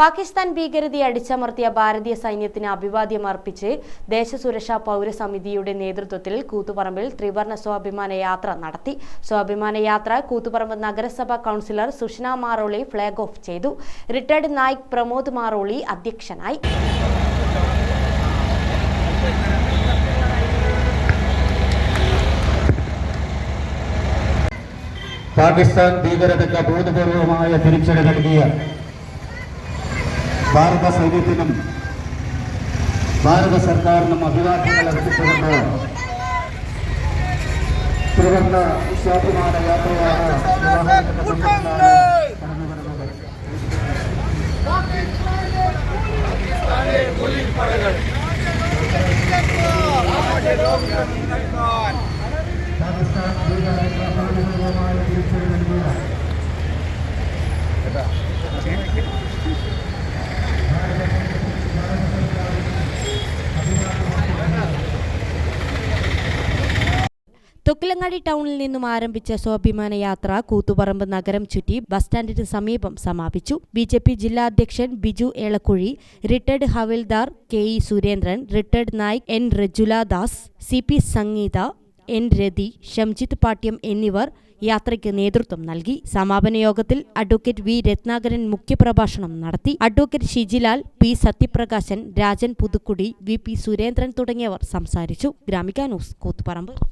പാകിസ്ഥാൻ ഭീകരതയെ അടിച്ചമർത്തിയ ഭാരതീയ സൈന്യത്തിന് അഭിവാദ്യം അർപ്പിച്ച് ദേശസുരക്ഷാ പൗരസമിതിയുടെ നേതൃത്വത്തിൽ കൂത്തുപറമ്പിൽ ത്രിവർണ സ്വാഭിമാന യാത്ര നടത്തി. സ്വാഭിമാന യാത്ര കൂത്തുപറമ്പ് നഗരസഭാ councillor Sushana Maroli flag off ചെയ്തു. റിട്ടയർഡ് നായിക് പ്രമോദ് മാറോളി അധ്യക്ഷനായി. പാകിസ്ഥാൻ ഭീകരതയ്ക്ക് അഭൂതപൂർവമായ തിരിച്ചടി നൽകിയ ಭಾರತ ಸೈನ್ಯತೆ ನಮ್ಮ ಭಾರತ ಸರ್ಕಾರ ನಮ್ಮ ಅಭಿವಾದ್ಯಗಳು ಅರ್ಪಿಸಿಕೊಂಡು ತ್ರಿವರ್ಣ ಶಾಪಿಮಾನ ಯಾತ್ರೆಯ തൊക്കിലങ്ങാടി ടൗണിൽ നിന്നും ആരംഭിച്ച സ്വാഭിമാന യാത്ര കൂത്തുപറമ്പ് നഗരം ചുറ്റി ബസ് സ്റ്റാൻഡിന് സമീപം സമാപിച്ചു. ബി ജെ പി ജില്ലാ അധ്യക്ഷൻ Biju Elakkuzhi retired Havildar K E Surendran retired Naik N Rajula Das C P Sangeetha N Rathi Shamjith Pattiam എന്നിവർ യാത്രയ്ക്ക് നേതൃത്വം നൽകി. സമാപന യോഗത്തിൽ അഡ്വക്കേറ്റ് വി രത്നാകരൻ മുഖ്യപ്രഭാഷണം നടത്തി. Advocate Shijilal P Sathyaprakashan Rajan Puthukkudi V P Surendran തുടങ്ങിയവർ സംസാരിച്ചു. ഗ്രാമിക ന്യൂസ് കൂത്തുപറമ്പ്.